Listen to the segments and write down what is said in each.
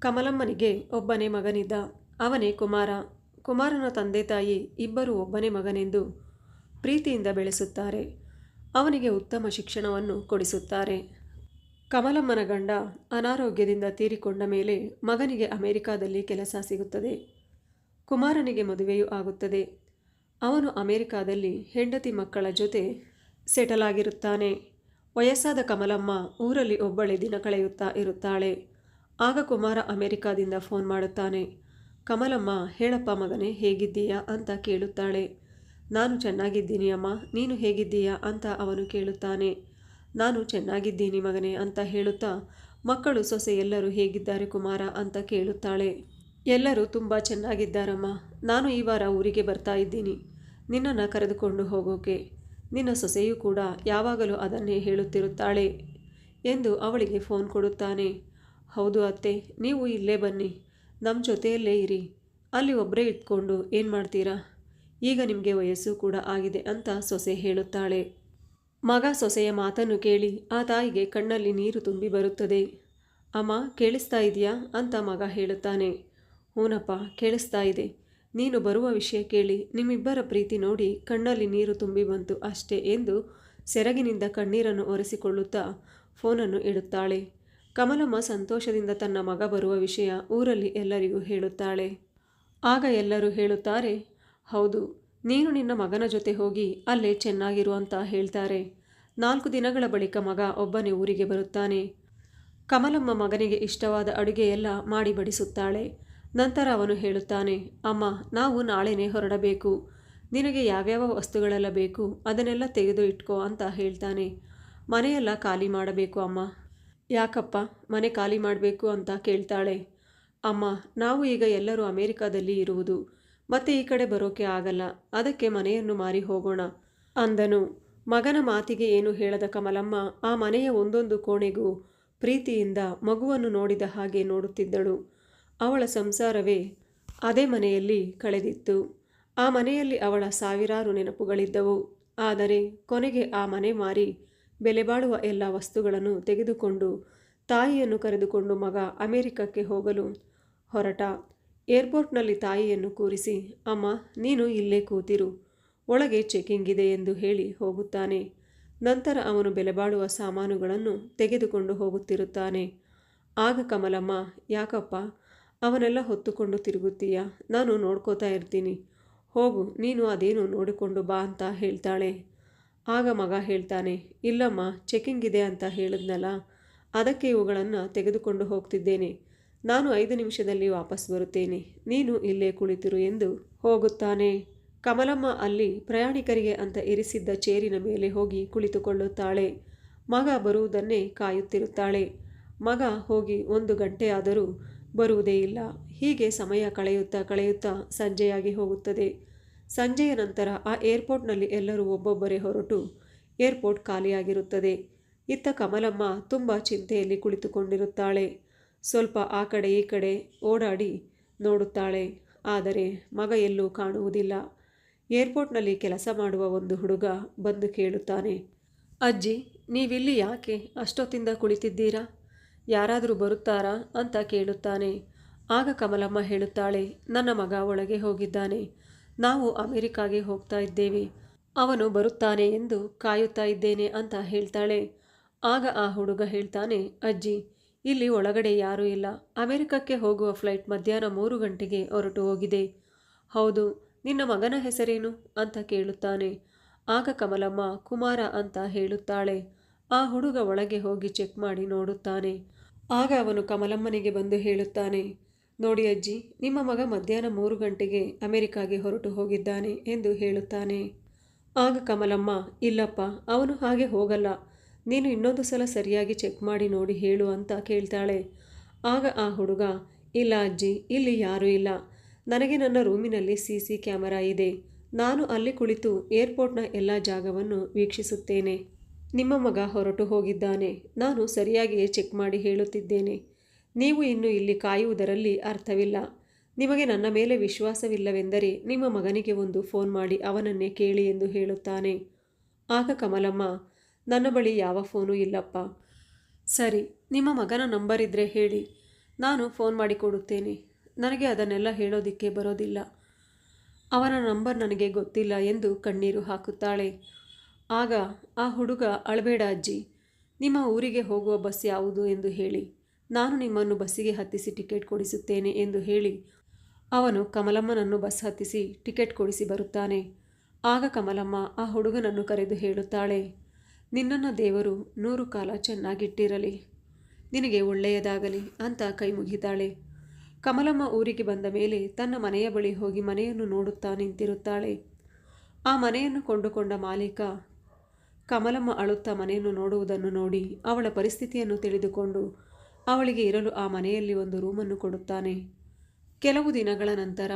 ಕಮಲಮ್ಮನಿಗೆ ಒಬ್ಬನೇ ಮಗನಿದ್ದ. ಅವನೇ ಕುಮಾರ. ಕುಮಾರನ ತಂದೆ ತಾಯಿ ಇಬ್ಬರು ಒಬ್ಬನೇ ಮಗನೆಂದು ಪ್ರೀತಿಯಿಂದ ಬೆಳೆಸುತ್ತಾರೆ. ಅವನಿಗೆ ಉತ್ತಮ ಶಿಕ್ಷಣವನ್ನು ಕೊಡಿಸುತ್ತಾರೆ. ಕಮಲಮ್ಮನ ಗಂಡ ಅನಾರೋಗ್ಯದಿಂದ ತೀರಿಕೊಂಡ ಮೇಲೆ ಮಗನಿಗೆ ಅಮೆರಿಕಾದಲ್ಲಿ ಕೆಲಸ ಸಿಗುತ್ತದೆ. ಕುಮಾರನಿಗೆ ಮದುವೆಯೂ ಆಗುತ್ತದೆ. ಅವನು ಅಮೆರಿಕಾದಲ್ಲಿ ಹೆಂಡತಿ ಮಕ್ಕಳ ಜೊತೆ ಸೆಟಲ್ ಆಗಿರುತ್ತಾನೆ. ವಯಸ್ಸಾದ ಕಮಲಮ್ಮ ಊರಲ್ಲಿ ಒಬ್ಬಳೆ ದಿನ ಕಳೆಯುತ್ತಾ ಇರುತ್ತಾಳೆ. ಆಗ ಕುಮಾರ ಅಮೆರಿಕಾದಿಂದ ಫೋನ್ ಮಾಡುತ್ತಾನೆ. ಕಮಲಮ್ಮ, ಹೇಳಪ್ಪ ಮಗನೇ, ಹೇಗಿದ್ದೀಯಾ ಅಂತ ಕೇಳುತ್ತಾಳೆ. ನಾನು ಚೆನ್ನಾಗಿದ್ದೀನಿ ಅಮ್ಮ, ನೀನು ಹೇಗಿದ್ದೀಯಾ ಅಂತ ಅವನು ಕೇಳುತ್ತಾನೆ. ನಾನು ಚೆನ್ನಾಗಿದ್ದೀನಿ ಮಗನೇ ಅಂತ ಹೇಳುತ್ತಾ, ಮಕ್ಕಳು ಸೊಸೆ ಎಲ್ಲರೂ ಹೇಗಿದ್ದಾರೆ ಕುಮಾರ ಅಂತ ಕೇಳುತ್ತಾಳೆ. ಎಲ್ಲರೂ ತುಂಬ ಚೆನ್ನಾಗಿದ್ದಾರಮ್ಮ, ನಾನು ಈ ವಾರ ಊರಿಗೆ ಬರ್ತಾ ಇದ್ದೀನಿ. ನಿನ್ನನ್ನು ಕರೆದುಕೊಂಡು ಹೋಗೋಕೆ. ನಿನ್ನ ಸೊಸೆಯೂ ಕೂಡ ಯಾವಾಗಲೂ ಅದನ್ನೇ ಹೇಳುತ್ತಿರುತ್ತಾಳೆ ಎಂದು ಅವಳಿಗೆ ಫೋನ್ ಕೊಡುತ್ತಾನೆ. ಹೌದು ಅತ್ತೆ, ನೀವು ಇಲ್ಲೇ ಬನ್ನಿ. ನಮ್ಮ ಜೊತೆಯಲ್ಲೇ ಇರಿ. ಅಲ್ಲಿ ಒಬ್ಬರೇ ಇಟ್ಕೊಂಡು ಏನು ಮಾಡ್ತೀರಾ? ಈಗ ನಿಮಗೆ ವಯಸ್ಸು ಕೂಡ ಆಗಿದೆ ಅಂತ ಸೊಸೆ ಹೇಳುತ್ತಾಳೆ. ಮಗ ಸೊಸೆಯ ಮಾತನ್ನು ಕೇಳಿ ಆ ತಾಯಿಗೆ ಕಣ್ಣಲ್ಲಿ ನೀರು ತುಂಬಿ ಬರುತ್ತದೆ. ಅಮ್ಮ, ಕೇಳಿಸ್ತಾ ಇದೆಯಾ? ಅಂತ ಮಗ ಹೇಳುತ್ತಾನೆ. ಹೂನಪ್ಪ, ಕೇಳಿಸ್ತಾ ಇದೆ. ನೀನು ಬರುವ ವಿಷಯ ಕೇಳಿ ನಿಮ್ಮಿಬ್ಬರ ಪ್ರೀತಿ ನೋಡಿ ಕಣ್ಣಲ್ಲಿ ನೀರು ತುಂಬಿ ಬಂತು ಅಷ್ಟೇ ಎಂದು ಸೆರಗಿನಿಂದ ಕಣ್ಣೀರನ್ನು ಒರೆಸಿಕೊಳ್ಳುತ್ತಾ ಫೋನನ್ನು ಇಡುತ್ತಾಳೆ. ಕಮಲಮ್ಮ ಸಂತೋಷದಿಂದ ತನ್ನ ಮಗ ಬರುವ ವಿಷಯ ಊರಲ್ಲಿ ಎಲ್ಲರಿಗೂ ಹೇಳುತ್ತಾಳೆ. ಆಗ ಎಲ್ಲರೂ ಹೇಳುತ್ತಾರೆ, ಹೌದು, ನೀನು ನಿನ್ನ ಮಗನ ಜೊತೆ ಹೋಗಿ ಅಲ್ಲೇ ಚೆನ್ನಾಗಿರು ಅಂತ ಹೇಳ್ತಾರೆ. ನಾಲ್ಕು ದಿನಗಳ ಬಳಿಕ ಮಗ ಒಬ್ಬನೇ ಊರಿಗೆ ಬರುತ್ತಾನೆ. ಕಮಲಮ್ಮ ಮಗನಿಗೆ ಇಷ್ಟವಾದ ಅಡುಗೆಯೆಲ್ಲ ಮಾಡಿ ಬಡಿಸುತ್ತಾಳೆ. ನಂತರ ಅವನು ಹೇಳುತ್ತಾನೆ, ಅಮ್ಮ, ನಾವು ನಾಳೆನೇ ಹೊರಡಬೇಕು. ನಿನಗೆ ಯಾವ್ಯಾವ ವಸ್ತುಗಳೆಲ್ಲ ಬೇಕು ಅದನ್ನೆಲ್ಲ ತೆಗೆದು ಇಟ್ಕೋ ಅಂತ ಹೇಳ್ತಾನೆ. ಮನೆಯೆಲ್ಲ ಖಾಲಿ ಮಾಡಬೇಕು, ಅಮ್ಮ. ಯಾಕಪ್ಪ ಮನೆ ಖಾಲಿ ಮಾಡಬೇಕು ಅಂತ ಕೇಳ್ತಾಳೆ. ಅಮ್ಮ, ನಾವು ಈಗ ಎಲ್ಲರೂ ಅಮೇರಿಕಾದಲ್ಲಿ ಇರುವುದು. ಮತ್ತೆ ಈ ಕಡೆ ಬರೋಕೆ ಆಗಲ್ಲ. ಅದಕ್ಕೆ ಮನೆಯನ್ನು ಮಾರಿ ಹೋಗೋಣ. ಅಂದನು. ಮಗನ ಮಾತಿಗೆ ಏನು ಹೇಳದ ಕಮಲಮ್ಮ ಆ ಮನೆಯ ಒಂದೊಂದು ಕೋಣೆಗೂ ಪ್ರೀತಿಯಿಂದ ಮಗುವನ್ನು ನೋಡಿದ ಹಾಗೆ ನೋಡುತ್ತಿದ್ದಳು. ಅವಳ ಸಂಸಾರವೇ ಅದೇ ಮನೆಯಲ್ಲಿ ಕಳೆದಿತ್ತು. ಆ ಮನೆಯಲ್ಲಿ ಅವಳ ಸಾವಿರಾರು ನೆನಪುಗಳಿದ್ದವು. ಆದರೆ ಕೊನೆಗೆ ಆ ಮನೆ ಮಾರಿ ಬೆಲೆ ಬಾಳುವ ಎಲ್ಲ ವಸ್ತುಗಳನ್ನು ತೆಗೆದುಕೊಂಡು ತಾಯಿಯನ್ನು ಕರೆದುಕೊಂಡು ಮಗ ಅಮೆರಿಕಕ್ಕೆ ಹೋಗಲು. ಹೊರಟ. ಏರ್ಪೋರ್ಟ್ನಲ್ಲಿ ತಾಯಿಯನ್ನು ಕೂರಿಸಿ, ಅಮ್ಮ, ನೀನು ಇಲ್ಲೇ ಕೂತಿರು. ಒಳಗೆ ಚೆಕಿಂಗ್ ಇದೆ ಎಂದು ಹೇಳಿ ಹೋಗುತ್ತಾನೆ. ನಂತರ ಅವನು ಬೆಲೆಬಾಳುವ ಸಾಮಾನುಗಳನ್ನು ತೆಗೆದುಕೊಂಡು ಹೋಗುತ್ತಿರುತ್ತಾನೆ. ಆಗ ಕಮಲಮ್ಮ, ಯಾಕಪ್ಪ? ಅವನೆಲ್ಲ ಹೊತ್ತುಕೊಂಡು ತಿರುಗುತ್ತೀಯ? ನಾನು ನೋಡ್ಕೋತಾ ಇರ್ತೀನಿ. ಹೋಗು, ನೀನು ಅದೇನು ನೋಡಿಕೊಂಡು ಬಾ ಅಂತ ಹೇಳ್ತಾಳೆ. ಆಗ ಮಗ ಹೇಳ್ತಾನೆ, ಇಲ್ಲಮ್ಮ ಚೆಕಿಂಗ್ ಇದೆ ಅಂತ ಹೇಳಿದ್ನಲ್ಲ, ಅದಕ್ಕೆ ಇವುಗಳನ್ನು ತೆಗೆದುಕೊಂಡು ಹೋಗ್ತಿದ್ದೇನೆ. ನಾನು ಐದು ನಿಮಿಷದಲ್ಲಿ ವಾಪಸ್ ಬರುತ್ತೇನೆ. ನೀನು ಇಲ್ಲೇ ಕುಳಿತಿರು ಎಂದು ಹೋಗುತ್ತಾನೆ. ಕಮಲಮ್ಮ ಅಲ್ಲಿ ಪ್ರಯಾಣಿಕರಿಗೆ ಅಂತ ಇರಿಸಿದ್ದ ಚೇರಿನ ಮೇಲೆ ಹೋಗಿ ಕುಳಿತುಕೊಳ್ಳುತ್ತಾಳೆ. ಮಗ ಬರುವುದನ್ನೇ ಕಾಯುತ್ತಿರುತ್ತಾಳೆ. ಮಗ ಹೋಗಿ ಒಂದು ಗಂಟೆಯಾದರೂ ಬರುವುದೇ ಇಲ್ಲ. ಹೀಗೆ ಸಮಯ ಕಳೆಯುತ್ತಾ ಕಳೆಯುತ್ತಾ ಸಂಜೆಯಾಗಿ ಹೋಗುತ್ತದೆ. ಸಂಜೆಯ ನಂತರ ಆ ಏರ್ಪೋರ್ಟ್ನಲ್ಲಿ ಎಲ್ಲರೂ ಒಬ್ಬೊಬ್ಬರೇ ಹೊರಟು ಏರ್ಪೋರ್ಟ್ ಖಾಲಿಯಾಗಿರುತ್ತದೆ. ಇತ್ತ ಕಮಲಮ್ಮ ತುಂಬ ಚಿಂತೆಯಲ್ಲಿ ಕುಳಿತುಕೊಂಡಿರುತ್ತಾಳೆ. ಸ್ವಲ್ಪ ಆ ಕಡೆ ಈ ಕಡೆ ಓಡಾಡಿ ನೋಡುತ್ತಾಳೆ. ಆದರೆ ಮಗ ಎಲ್ಲೂ ಕಾಣುವುದಿಲ್ಲ. ಏರ್ಪೋರ್ಟ್ನಲ್ಲಿ ಕೆಲಸ ಮಾಡುವ ಒಂದು ಹುಡುಗ ಬಂದು ಕೇಳುತ್ತಾನೆ. ಅಜ್ಜಿ, ನೀವಿಲ್ಲಿ ಯಾಕೆ ಅಷ್ಟೊತ್ತಿಂದ ಕುಳಿತಿದ್ದೀರಾ? ಯಾರಾದರೂ ಬರುತ್ತಾರಾ ಅಂತ ಕೇಳುತ್ತಾನೆ. ಆಗ ಕಮಲಮ್ಮ ಹೇಳುತ್ತಾಳೆ, ನನ್ನ ಮಗ ಒಳಗೆ ಹೋಗಿದ್ದಾನೆ. ನಾವು ಅಮೆರಿಕಾಗೆ ಹೋಗ್ತಾ ಇದ್ದೇವೆ. ಅವನು ಬರುತ್ತಾನೆ ಎಂದು ಕಾಯುತ್ತಾ ಇದ್ದೇನೆ ಅಂತ ಹೇಳ್ತಾಳೆ. ಆಗ ಆ ಹುಡುಗ ಹೇಳ್ತಾನೆ, ಅಜ್ಜಿ, ಇಲ್ಲಿ ಒಳಗಡೆ ಯಾರೂ ಇಲ್ಲ. ಅಮೆರಿಕಕ್ಕೆ ಹೋಗುವ ಫ್ಲೈಟ್ ಮಧ್ಯಾಹ್ನ ಮೂರು ಗಂಟೆಗೆ ಹೊರಟು ಹೋಗಿದೆ. ಹೌದು, ನಿನ್ನ ಮಗನ ಹೆಸರೇನು? ಅಂತ ಕೇಳುತ್ತಾನೆ. ಆಗ ಕಮಲಮ್ಮ, ಕುಮಾರ ಅಂತ ಹೇಳುತ್ತಾಳೆ. ಆ ಹುಡುಗ ಒಳಗೆ ಹೋಗಿ ಚೆಕ್ ಮಾಡಿ ನೋಡುತ್ತಾನೆ. ಆಗ ಅವನು ಕಮಲಮ್ಮನಿಗೆ ಬಂದು ಹೇಳುತ್ತಾನೆ ನೋಡಿ ಅಜ್ಜಿ, ನಿಮ್ಮ ಮಗ ಮಧ್ಯಾಹ್ನ ಮೂರು ಗಂಟೆಗೆ ಅಮೆರಿಕಾಗೆ ಹೊರಟು ಹೋಗಿದ್ದಾನೆ ಎಂದು ಹೇಳುತ್ತಾನೆ. ಆಗ ಕಮಲಮ್ಮ, ಇಲ್ಲಪ್ಪ, ಅವನು ಹಾಗೆ ಹೋಗಲ್ಲ. ನೀನು ಇನ್ನೊಂದು ಸಲ ಸರಿಯಾಗಿ ಚೆಕ್ ಮಾಡಿ ನೋಡಿ ಹೇಳು ಅಂತ ಕೇಳ್ತಾಳೆ. ಆಗ ಆ ಹುಡುಗ, ಇಲ್ಲ ಅಜ್ಜಿ, ಇಲ್ಲಿ ಯಾರೂ ಇಲ್ಲ. ನನಗೆ ನನ್ನ ರೂಮಿನಲ್ಲಿ ಸಿ ಸಿ ಕ್ಯಾಮರಾ ಇದೆ. ನಾನು ಅಲ್ಲಿ ಕುಳಿತು ಏರ್ಪೋರ್ಟ್ನ ಎಲ್ಲ ಜಾಗವನ್ನು ವೀಕ್ಷಿಸುತ್ತೇನೆ. ನಿಮ್ಮ ಮಗ ಹೊರಟು ಹೋಗಿದ್ದಾನೆ. ನಾನು ಸರಿಯಾಗಿಯೇ ಚೆಕ್ ಮಾಡಿ ಹೇಳುತ್ತಿದ್ದೇನೆ. ನೀವು ಇನ್ನು ಇಲ್ಲಿ ಕಾಯುವುದರಲ್ಲಿ ಅರ್ಥವಿಲ್ಲ. ನಿಮಗೆ ನನ್ನ ಮೇಲೆ ವಿಶ್ವಾಸವಿಲ್ಲವೆಂದರೆ ನಿಮ್ಮ ಮಗನಿಗೆ ಒಂದು ಫೋನ್ ಮಾಡಿ ಅವನನ್ನೇ ಕೇಳಿ ಎಂದು ಹೇಳುತ್ತಾನೆ. ಆಗ ಕಮಲಮ್ಮ, ನನ್ನ ಬಳಿ ಯಾವ ಫೋನು ಇಲ್ಲಪ್ಪ. ಸರಿ, ನಿಮ್ಮ ಮಗನ ನಂಬರ್ ಇದ್ದರೆ ಹೇಳಿ. ನಾನು ಫೋನ್ ಮಾಡಿಕೊಡುತ್ತೇನೆ. ನನಗೆ ಅದನ್ನೆಲ್ಲ ಹೇಳೋದಿಕ್ಕೆ ಬರೋದಿಲ್ಲ. ಅವನ ನಂಬರ್ ನನಗೆ ಗೊತ್ತಿಲ್ಲ ಎಂದು ಕಣ್ಣೀರು ಹಾಕುತ್ತಾಳೆ. ಆಗ ಆ ಹುಡುಗ, ಅಳಬೇಡ ಅಜ್ಜಿ, ನಿಮ್ಮ ಊರಿಗೆ ಹೋಗುವ ಬಸ್ ಯಾವುದು ಎಂದು ಹೇಳಿ. ನಾನು ನಿಮ್ಮನ್ನು ಬಸ್ಸಿಗೆ ಹತ್ತಿಸಿ ಟಿಕೆಟ್ ಕೊಡಿಸುತ್ತೇನೆ ಎಂದು ಹೇಳಿ ಅವನು ಕಮಲಮ್ಮನನ್ನು ಬಸ್ ಹತ್ತಿಸಿ ಟಿಕೆಟ್ ಕೊಡಿಸಿ ಬರುತ್ತಾನೆ. ಆಗ ಕಮಲಮ್ಮ ಆ ಹುಡುಗನನ್ನು ಕರೆದು ಹೇಳುತ್ತಾಳೆ, ನಿನ್ನನ್ನು ದೇವರು ನೂರು ಕಾಲ ಚೆನ್ನಾಗಿಟ್ಟಿರಲಿ. ನಿನಗೆ ಒಳ್ಳೆಯದಾಗಲಿ ಅಂತ ಕೈ ಮುಗಿದಾಳೆ. ಕಮಲಮ್ಮ ಊರಿಗೆ ಬಂದ ಮೇಲೆ ತನ್ನ ಮನೆಯ ಬಳಿ ಹೋಗಿ ಮನೆಯನ್ನು ನೋಡುತ್ತಾ ನಿಂತಿರುತ್ತಾಳೆ. ಆ ಮನೆಯನ್ನು ಕೊಂಡುಕೊಂಡ ಮಾಲೀಕ ಕಮಲಮ್ಮ ಅಳುತ್ತಾ ಮನೆಯನ್ನು ನೋಡುವುದನ್ನು ನೋಡಿ ಅವಳ ಪರಿಸ್ಥಿತಿಯನ್ನು ತಿಳಿದುಕೊಂಡು ಅವಳಿಗೆ ಇರಲು ಆ ಮನೆಯಲ್ಲಿ ಒಂದು ರೂಮನ್ನು ಕೊಡುತ್ತಾನೆ. ಕೆಲವು ದಿನಗಳ ನಂತರ,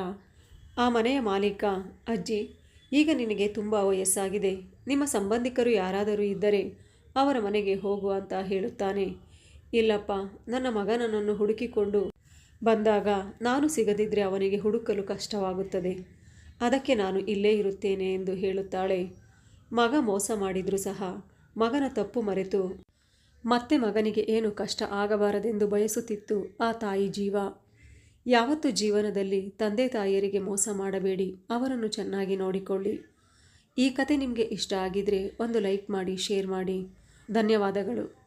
ಆ ಮನೆಯ ಮಾಲೀಕ, ಅಜ್ಜಿ, ಈಗ ನಿನಗೆ ತುಂಬ ವಯಸ್ಸಾಗಿದೆ. ನಿಮ್ಮ ಸಂಬಂಧಿಕರು ಯಾರಾದರೂ ಇದ್ದರೆ ಅವರ ಮನೆಗೆ ಹೋಗು ಅಂತ ಹೇಳುತ್ತಾನೆ. ಇಲ್ಲಪ್ಪ, ನನ್ನ ಮಗ ನನ್ನನ್ನು ಹುಡುಕಿಕೊಂಡು ಬಂದಾಗ ನಾನು ಸಿಗದಿದ್ದರೆ ಅವನಿಗೆ ಹುಡುಕಲು ಕಷ್ಟವಾಗುತ್ತದೆ. ಅದಕ್ಕೆ ನಾನು ಇಲ್ಲೇ ಇರುತ್ತೇನೆ ಎಂದು ಹೇಳುತ್ತಾಳೆ. ಮಗ ಮೋಸ ಮಾಡಿದರೂ ಸಹ ಮಗನ ತಪ್ಪು ಮರೆತು ಮತ್ತೆ ಮಗನಿಗೆ ಏನು ಕಷ್ಟ ಆಗಬಾರದೆಂದು ಬಯಸುತ್ತಿತ್ತು ಆ ತಾಯಿ ಜೀವ. ಯಾವತ್ತು ಜೀವನದಲ್ಲಿ ತಂದೆ ತಾಯಿಯರಿಗೆ ಮೋಸ ಮಾಡಬೇಡಿ, ಅವರನ್ನು ಚೆನ್ನಾಗಿ ನೋಡಿಕೊಳ್ಳಿ. ಈ ಕತೆ ನಿಮಗೆ ಇಷ್ಟ ಆಗಿದರೆ ಒಂದು ಲೈಕ್ ಮಾಡಿ, ಶೇರ್ ಮಾಡಿ. ಧನ್ಯವಾದಗಳು.